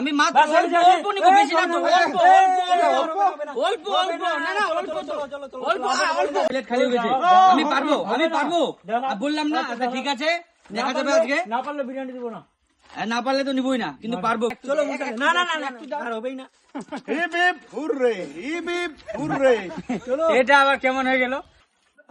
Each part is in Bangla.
আমি মাত্র অল্প অল্প নিব বেশি না তো অল্প অল্প অল্প অল্প না, না অল্প তো। চলো, চলো, চলো, অল্প অল্প। প্লেট খালি হয়ে গেছে। আমি পারব আমি পারব। আর বললাম না আচ্ছা, ঠিক আছে দেখা যাবে পারলে- আজকে। না পারলে বিরিয়ানি দিব না। না পারলে তো নিবই না কিন্তু পারব। চলো না না না আর হবেই না। এটা আবার কেমন হয়ে গেল?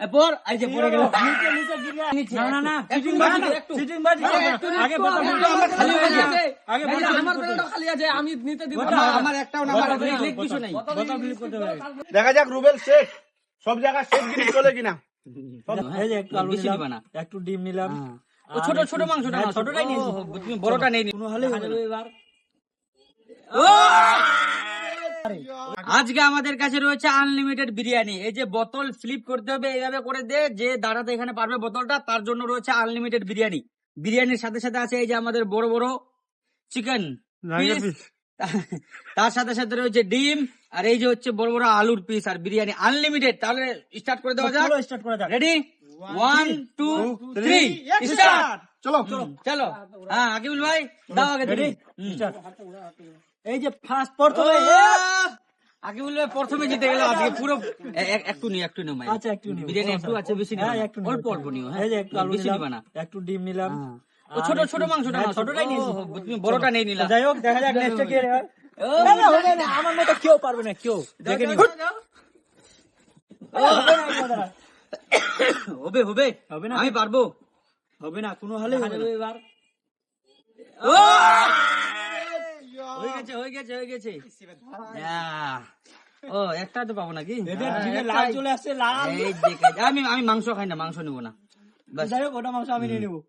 পর এই যে পড়ে গেল। নিচে নিচে বিরিয়ানি নিচে। না না না চিটিং বাজি একটু। চিটিং বাজি আরে, করবে না। একটু না, আগে একটু, বলতে একটু, হবে। আমার খালি হয়ে গেছে। আগে এই আমার হবে। খালি আছে আমি নিতে দিব না। আমার একটাও না আমার বোতল কিছু নেই। বোতল ফিলিপ করতে হবে দেখা যাক রুবেল শেখ সব জায়গায় শেখ চলে কিনা। এই যে একটু আলু নিলাম না। একটু ডিম নিলাম। ছোট ছোট মাংসটা হ্যাঁ, না ছোটটাই নিয়েছি? বড়টা নেই কোনো এবার। আজকে আমাদের কাছে রয়েছে আনলিমিটেড বিরিয়ানি। এই যে বোতল ফ্লিপ করতে হবে এইভাবে করে দে যে দাঁড়াতে এখানে পারবে বোতলটা তার জন্য রয়েছে আনলিমিটেড বিরিয়ানি। বিরিয়ানির সাথে সাথে আছে এই যে আমাদের বড় বড় চিকেন তার সাথে সাথে রয়েছে ডিম আর এই যে হচ্ছে বড় বড় আলুর পিস আর বিরিয়ানি। আনলিমিটেড তাহলে স্টার্ট করে দেওয়া যাক। স্টার্ট করা যাক। Ready one two three start চলো। চলো। হ্যাঁ আকিবুল ভাই দাও আগে রেডি স্টার্ট এই যে ফার্স্ট প্রথমে আকিবুল ভাই প্রথমে জিতে গেল আজকে পুরো এ- এ- একটু নিও একটু মাই আচ্ছা একটু বিরিয়ানি একটু আছে বেশি হ্যাঁ না। একটু অল্প অল্প নিও। হ্যাঁ? এই যে একটু আলু বেশি নিবা না। একটু ডিম নিলাম। ও ছোট ছোট মাংসটা হ্যাঁ, না ছোটটাই নিয়েছি তুমি বড়টা নেই নিলা। যাই হোক দেখা যাক নেক্সট কি হয়। আমার মতো কেউ পারবে না কেউ। দেখে নিব হবে হবে। হবে না? আমি পারব। হবে না কোনো হলেই হবে না। এবার। ও! হয়ে গেছে হয়ে গেছে হয়ে গেছে। ও একটা তো পাবো নাকি? এদের হ্যাঁ, জিভে একটাই। লাল চলে আসছে লাল। আমি আমি মাংস খাই না মাংস নিব না। যাই হোক ওটা মাংস আমি নিয়ে নেব।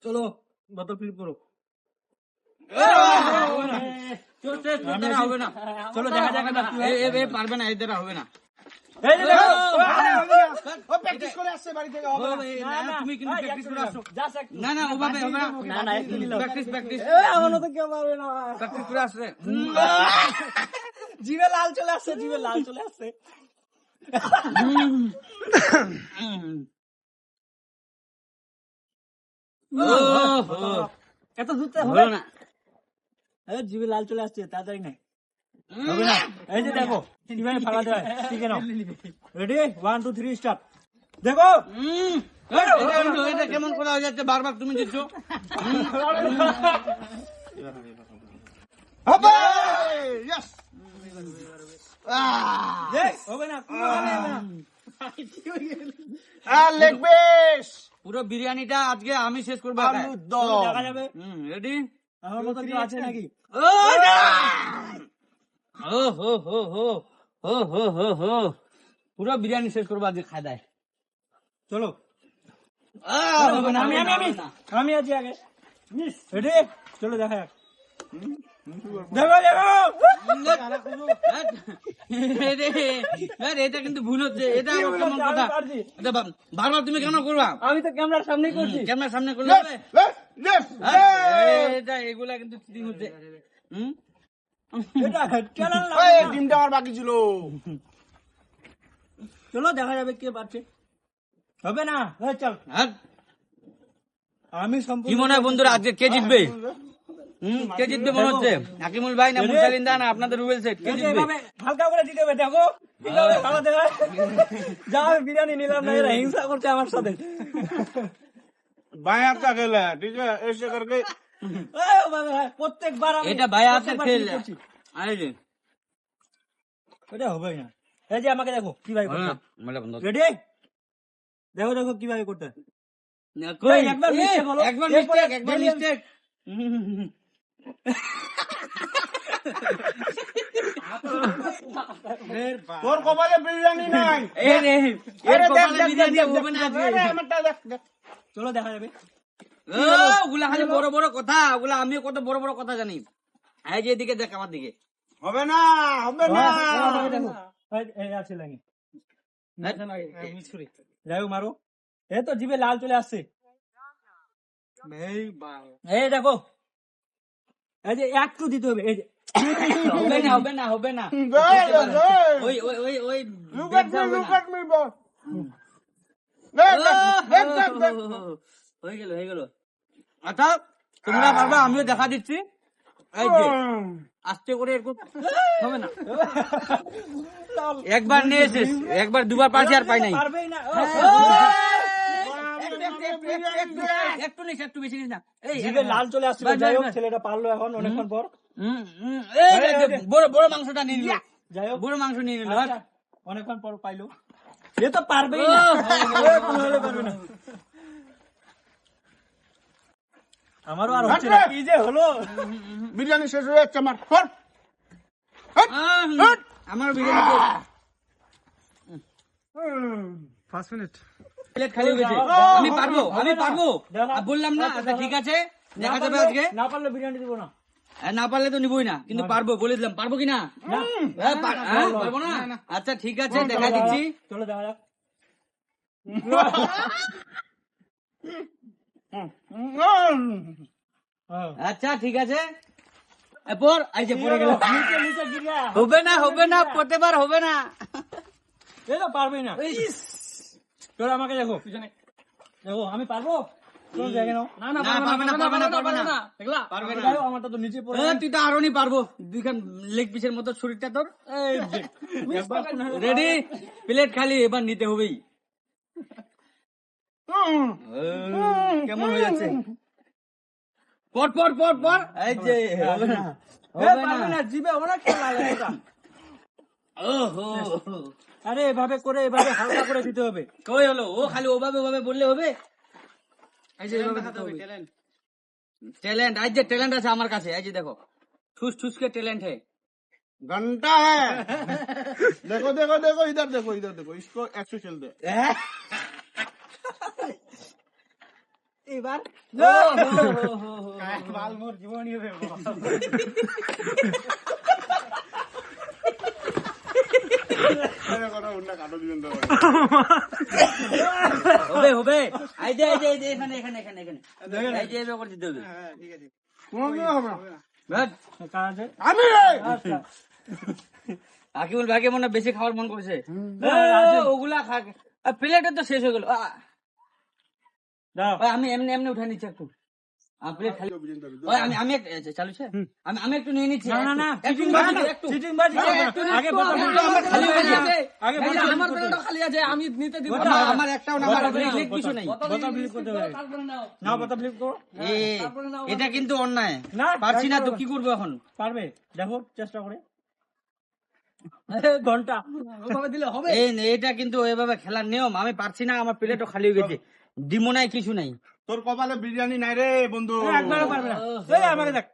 চলো বোতল করো। চল, না। দেখা এ- এ পারবে না এর দ্বারা হবে না। জিভে লাল চলে আসছে জিভে লাল চলে আসছে। এত ধুতে হবে? না। জিভে লাল চলে আসছে তাড়াতাড়ি নাই হবে না এই যে দেখো হয় ঠিক নাও। Ready one two three start দেখো? কেমন করে হয়ে যাচ্ছে বারবার তুমি দিচ্ছ? পিস! পুরো বিরিয়ানিটা আজকে আমি শেষ করব আলুর দেখা যাবে? রেডি আমার মতো কেউ আছে নাকি? ও হো হো হো হো হো হো হো। পুরো বিরিয়ানি শেষ করব আজকে খাই দেয়। চলো। আমি আমি আমি আমি আছি আগে। রেডি চলো দেখা যাক। দেখো দেখো এটা কিন্তু ভুল হচ্ছে। এটা কেমন কথা? বারবার তুমি কেন করবা? আমি তো ক্যামেরার সামনেই করছি। ক্যামেরার সামনে করলে এগুলা কিন্তু চিটিং হচ্ছে। হুম? হ্যাঁ, হ্যাঁ, হ্যাঁ, হাকিমুল ভাই আপনাদের রুবেল জিতবে? হালকা করে দিতে হবে দেখো। যা আমি বিরিয়ানি নিলাম না এরা হিংসা করছে আমার সাথে। বায়া কা ঠিক আছে? এসে করকে তোর কপালে বিরিয়ানি নাই। চলো দেখা যাবে। ওগুলা খালি বড় বড় কথা ওগুলা আমিও কত বড় বড় কথা জানি। যে এদিকে দেখ আমার দিকে। হবে না হবে না। আছে লাগে। যাই মারো। এই তো জিভে লাল চলে আসছে। এই দেখো। এই যে একটু দিতে হবে এই যে। হবে না হবে না হবে না. ওই ওই ওই ওই me, boss. দেখ, দেখ, দেখ, দেখ, দেখ। হয়ে গেল হয়ে গেল। আচ্ছা তোমরা পারবা আমিও দেখা দিচ্ছি। এই যে আস্তে করে এরকম হবে না। একবার নিয়ে এসেছিস একবার দুবার পাচ্ছি আর পাই নাই। পারবেই না ও, একটু নিস একটু বেশি নিস না। লাল চলে আসছিল বাস, যাই হোক ছেলেটা পারল এখন অনেকক্ষণ পর। হুম, হুম, এই যে, যে, বড় বড় মাংসটা নিয়ে নিল। যাই হোক। বড় মাংস নিয়ে নিল আচ্ছা, অনেকক্ষণ পর পাইলো। সে তো পারবেই না ও, এ, কোনো হলে পারবে না আমারও আর হচ্ছে না। কি যে হলো? বিরিয়ানি শেষ হয়ে যাচ্ছে আমার। কর। আহ, আমার বিরিয়ানি পাঁচ মিনিট প্লেট খালি হয়ে গেছে। আমি পারব আমি পারব। বললাম না আচ্ছা ঠিক আছে। দেখা যাবে পারলে- আজকে। না পারলে বিরিয়ানি দিব না। আর না পারলে তো নিবই না। কিন্তু পারব বলে দিলাম। পারব কিনা হ্যাঁ, পারব না? আচ্ছা ঠিক আছে দেখা দিচ্ছি। চলো দেখা যাক। আচ্ছা ঠিক আছে। এরপর এই যে পড়ে গেল। হবে না হবে না প্রতিবার হবে না। এ তো পারবেই না। চলো আমাকে দেখো। পিছনে দেখো আমি পারব? পারবে পারবে পারবে পারবে পারব শরীরটা তোর। রেডি প্লেট খালি এবার নিতে হবেই। কেমন হয়ে যাচ্ছে পর পর পর পর এই যে হবে না এ, হবে পারবে না না জিভে অনেক খেলা লাগে এটা। ওহো আরে এভাবে করে এভাবে হালকা করে দিতে হবে কই হলো ও খালি ওভাবে ওভাবে বললে হবে এই যে এভাবে দিতে হবে ট্যালেন্ট এই যে ট্যালেন্ট আছে আমার কাছে এই যে দেখো ঠুস ঠুস के टैलेंट है घंटा है देखो देखो देखो इधर देखो इधर देखो इसको ऐसे चल दे এবার বাল মোর জীবনই হবে কাটো দিবেন হবে হবে। এই যে এই যে এই এখানে এখানে এখানে এখানে। এই যে এভাবে দিতে হবে। কোনো হবে না? বাট কাজ। আছে আমি! আচ্ছা। আকিবুল ভাইকে মনে বেশি খাওয়ার মন করছে। ওগুলা খা প্লেটে তো শেষ হয়ে গেল। আমি এমনি এমনি উঠে নিচ্ছি একটু প্লেট খালি ওই আমি আমি এক- এই যে, চালু আছে আমি আমি একটু নিয়ে নিচ্ছি না না না চিটিং বাজি চিটিং বাজি একটু, করবে না। একটু, আগে একটু, বোতল একটু, আমার খালি হয়ে আগে এই যে বোতল আমার flip খালি আছে আমি নিতে দিব বোতল, আমার- আমার একটাও না আমার বোতল লেগ flip লেগ কিছু নেই বোতল flip করতে হবে নাও বোতল ফ্লিপ করো এটা কিন্তু অন্যায় না, পারছি না তো কি করব এখন পারবে দেখো চেষ্টা করে ঘণ্টা দিলে নে, এটা কিন্তু এভাবে খেলার নিয়ম আমি পারছি না আমার প্লেটও খালি হয়ে গেছে ডিমো নাই কিছু নাই। তোর কপালে বিরিয়ানি নাই রে বন্ধু। একবারও পারবে না। এই আমাকে দেখ।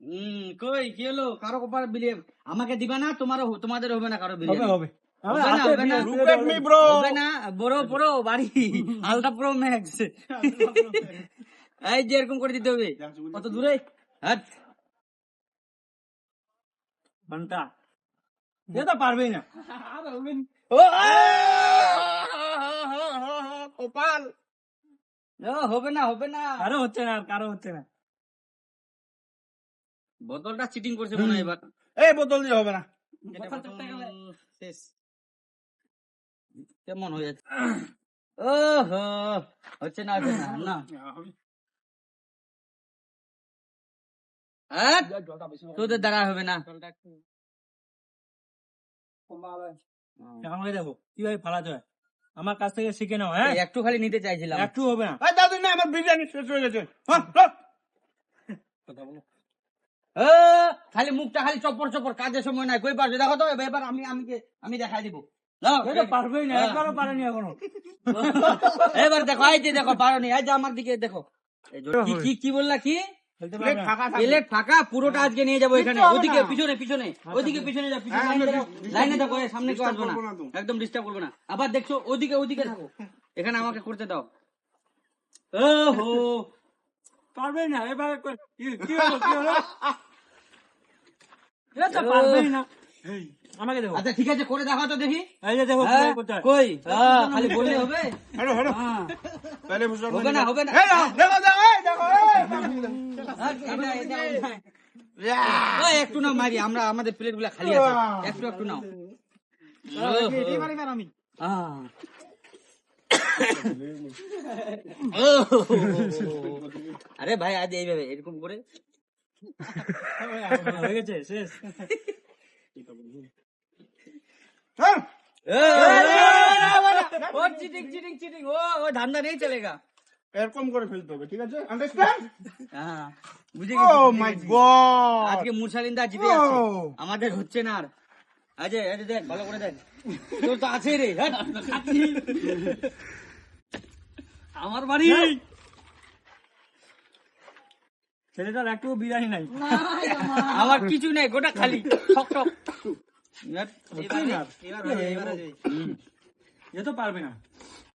হম কই কি হলো? কারও কপার বিলিয়ে আমাকে দিবা না তোমারও তোমাদের হবে না কারও হবে বিলিয়ে হবে। হবে না, হবে না। Look at me, bro. হবে না বড় বড় বাড়ি। আলট্রা প্রো ম্যাক্স এই যে এরকম করে দিতে হবে। কত দূরে? হাট পারবেই না। ও, হবে না হবে না। কারও হচ্ছে না আর কারও হচ্ছে না। বোতলটা চিটিং করছে মনে এবার। এই বোতল দিয়ে হবে না। শেষ। কেমন হয়ে যাচ্ছে ও হচ্ছে না হচ্ছে না না। হ্যাঁ? তোদের দ্বারা হবে না। দেখো কীভাবে ফালাতে হয়? আমার কাছ থেকে শিখে নাও হ্যাঁ? একটু খালি নিতে চাইছিলাম। একটু হবে না। এই দাদু না আমার বিরিয়ানি শেষ হয়ে গেছে। হ্যাঁ, হ্যাঁ। ও, খালি মুখটা খালি চপর চপর কাজের সময় নাই কই পারবে? দেখো তো এবার আমি আমি কে- আমি দেখাই দিব। নাও, এ তো পারবেই না একবারও পারেনি এখনও। এবার দেখো এই যে দেখো পারোনি এই যে আমার দিকে দেখো। এই যে, কি কি কি বললা কি? প্লেট ফাঁকা পুরোটা হ্যাঁ। আজকে নিয়ে যাব এখানে। ওদিকে পিছনে পিছনে আচ্ছা, ওদিকে পিছনে যাও হ্যাঁ, পিছনে লাইনে থাকো সামনে কেউ আসব না। একদম ডিস্টার্ব করবে না। আবার দেখছ ওদিকে ওদিকে হ্যাঁ। থাকো এখানে আমাকে করতে দাও। ও হো। পারবে না এবারে কি হলো কি হলো? এটা তো পারবে না। আমাকে দেখো। আচ্ছা ঠিক আছে করে দেখাও তো দেখি। এই যে দেখো কই? খালি বললে হবে? Hello hello. তাহলে হবে না হবে না। দেখো দেখো দেখো। একটু নাও মারি আমরা আমাদের প্লেটগুলা খালি আছে একটু একটু নাও। আরে ভাই আজ এইভাবে এরকম করে হয়ে গেছে শেষ হ্যাঁ ও চিটিং চিটিং চিটিং ও ও ধান্দা নেই চলেগা এরকম করে ফেলতে হবে ঠিক আছে? আন্ডারস্ট্যান্ড হ্যাঁ বুঝে গেছি, বুঝে মাই গড আজকে মুরসালিন্দা জিতে যাচ্ছে। Oh. আমাদের হচ্ছে না আর। আজে আজে দেখ ভালো করে দেখ। তোর তো আছে রে আমার বাড়ি! ছেলেটার একটু বিরিয়ানি নাই। আমার। কিছু নেই গোটা খালি। ঠক ঠক। এবার- এবার এবার এ তো পারবে না। ও। হ্যাঁ,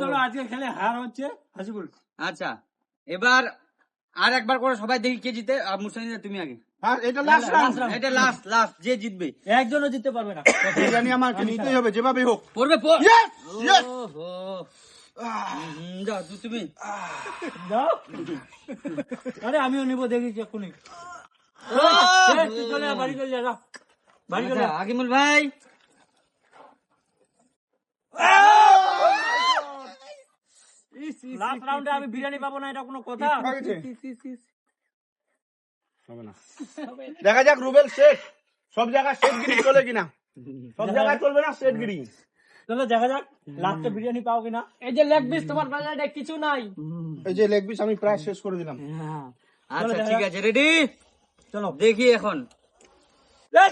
চলো আজকে খেলে হার হচ্ছে হাসিবুল আচ্ছা এবার আর একবার করে সবাই দেখি কে জিতে আর তুমি আগে। হ্যাঁ এটা লাস্ট এটা লাস্ট লাস্ট যে জিতবে। একজনও জিততে পারবে না। বিরিয়ানি আমাকে নিতেই হবে যেভাবে হোক। পড়বে পড়। ইয়েস ইয়েস ওহো। হুম, যাও তুমি। যাও। আরে আমিও নিবো দেখি এক্ষুনি। ওহ। এই, তুই চলে যা, বাড়ি চলে যা বাড়ি চলে আচ্ছা, আগিমুল ভাই। লাস্ট রাউন্ডে আমি বিরিয়ানি পাবো না এটা কোনো কথা? হবে না। দেখা যাক রুবেল শেখ সব জায়গায় শেখগিরি চলে কিনা। সব জায়গায় চলবে না শেখগিরি চলো দেখা যাক লাস্টে বিরিয়ানি পাও কিনা। এই যে লেগ পিস তোমার বাজারে কিছু নাই। এই যে লেগ পিস আমি প্রায় শেষ করে দিলাম। আচ্ছা ঠিক আছে রেডি চলো। দেখি এখন। হ্যাঁ।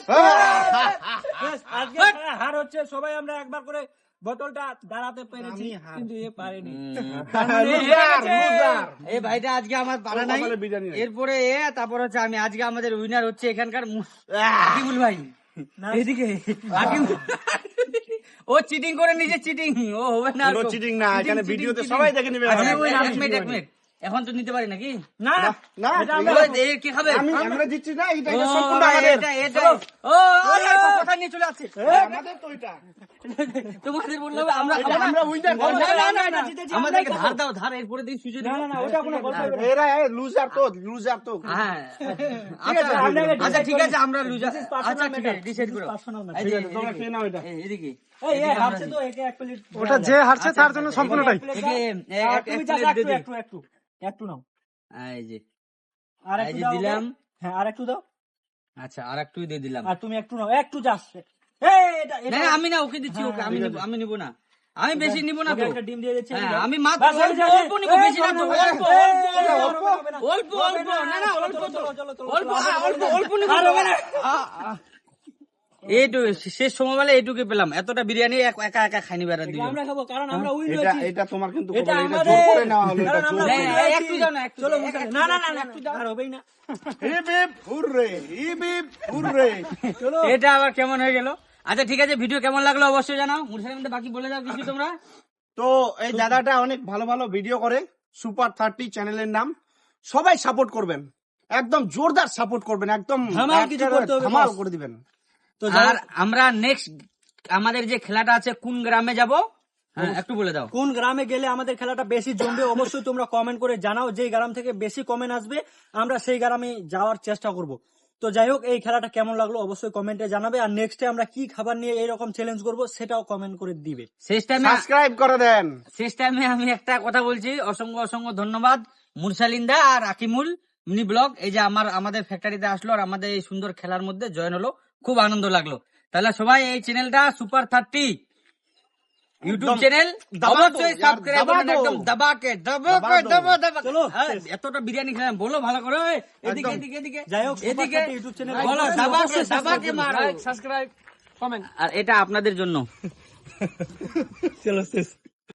হার হচ্ছে সবাই আমরা একবার করে বোতলটা দাঁড়াতে পেরেছি কিন্তু এ পারেনি। লুজার এই ভাইটা আজকে আমার পারা নাই। এরপরে এ তারপর হচ্ছে আমি আজকে আমাদের উইনার হচ্ছে এখানকার আকিবুল ভাই। এদিকে। ও চিটিং করে নিজে চিটিং ও হবে না চিটিং না, এখানে ভিডিওতে সবাই দেখে নেবে এক মিনিট এক মিনিট এখন তো নিতে পারি নাকি? না না, না, এটা এই আমরা- যে- ওই, এ কে খাবে? আমরা জিতছি না এটা সম্পূর্ণ এটা এটা ও কথা নিয়ে চলে আসছে আমাদের তো এটা। তোমাদের বললাম আমরা এটা খাব না। আমরা winner না, না, না, আমরা না, জিতেছি, আমাদেরকে ধার দাও ধার এরপরে দিন সুযোগ না না না ওটা কোনো কথা এরা লুজার তো লুজার তো। হ্যাঁ। আচ্ছা, আচ্ছা ঠিক আছে আমরা লুজার personal আচ্ছা ঠিক আছে ডিসাইড করো। personal matter. ঠিক আছে, তোমরা খেয়ে নাও এটা। এদিকে। এই, এই, এদিকে হারছে আমরা তো, দিই। একে এক প্লেট ওটা যে হারছে তার জন্য সম্পূর্ণটাই এক প্লেট একে, দাও। এ, আর এক- তুমি এক just প্লেট একটু একটু একটু একটু নাও এই যে আর একটু দিলাম। হ্যাঁ আর একটু দাও আচ্ছা আর একটু দিয়ে দিলাম আর তুমি একটু নাও একটু জাস্ট এই এটা না এটা না, আমি না ওকে দিচ্ছি ওকে আমি নিব আমি নিব না আমি বেশি নিব না তো ডিম দিয়ে দিচ্ছি হ্যাঁ, আমি মাত্র অল্প এই যে, অল্প নিব বেশি না তো অল্প অল্প অল্প না, না। অল্প হবে অল্প না, না না চলো, অল্প চলো, তো চলো, চলো, চলো, অল্প অল্প অল্প নিব না। এইটু শেষ সময়বেলা এইটুকু পেলাম। এতটা বিরিয়ানি একা একা খাইনি বেড়া দিল আমরা খাব কারণ আমরা উইন এটা হয়েছি এটা তোমার কিন্তু এটা আমাদের করে নেওয়া হলো এটা কারণ জোর আমরা করে। win না, হয়েছি। একটু দাও না, একটু চলো দাও, মুখে- একটু না না না একটু একটু দাও আর হবেই না। Hip hip hurray hip hip hurray. চলো। এটা আবার কেমন হয়ে গেল? আচ্ছা ঠিক আছে ভিডিও কেমন লাগল অবশ্যই জানাও। মুরসালির বাকি বলে দাও কিছু তোমরা। তো এই দাদাটা অনেক ভালো ভালো ভিডিও করে। সুপার থার্টি চ্যানেলের নাম। সবাই সাপোর্ট করবেন। একদম জোরদার সাপোর্ট করবেন একদম। করে দিবেন। তো আর আমরা নেক্সট আমাদের যে খেলাটা আছে কোন গ্রামে যাব? হ্যাঁ একটু বলে দাও। কোন গ্রামে গেলে আমাদের খেলাটা বেশি জমবে অবশ্যই তোমরা কমেন্ট করে জানাও যে গ্রাম থেকে বেশি কমেন্ট আসবে আমরা সেই গ্রামে যাওয়ার চেষ্টা করব। তো যাই হোক এই খেলাটা কেমন লাগল অবশ্যই কমেন্টে জানাবে আর নেক্সটে আমরা কি খাবার নিয়ে এইরকম চ্যালেঞ্জ করব সেটাও কমেন্ট করে দিবে। শেষ টাইমে সাবস্ক্রাইব করে দেন। শেষ টাইমে আমি একটা কথা বলছি অসংখ্য অসংখ্য ধন্যবাদ মুরসালিন্দা আর আকিমুল মিনি ব্লগ। এই যে আমার আমাদের ফ্যাক্টরিতে আসলো আর আমাদের এই সুন্দর খেলার মধ্যে জয়েন হলো। খুব আনন্দ লাগল। তাহলে সবাই এই চ্যানেলটা সুপার থার্টি ইউটিউব চ্যানেল অবশ্যই সাবস্ক্রাইব করবেন একদম দাবাকে দাবা দাবাকে দো। দাবা দাবা। চলো, হ্যাঁ। এতটা বিরিয়ানি খেলাম বলো ভালো করে এদিকে এদিকে এদিকে। যাই হোক, এদিকে। 30 YouTube বলো অবশ্যই দাবাকে subscribe দাবাকে করবেন। মারো। সাবস্ক্রাইব কমেন্ট আর এটা আপনাদের জন্য। চলো শেষ।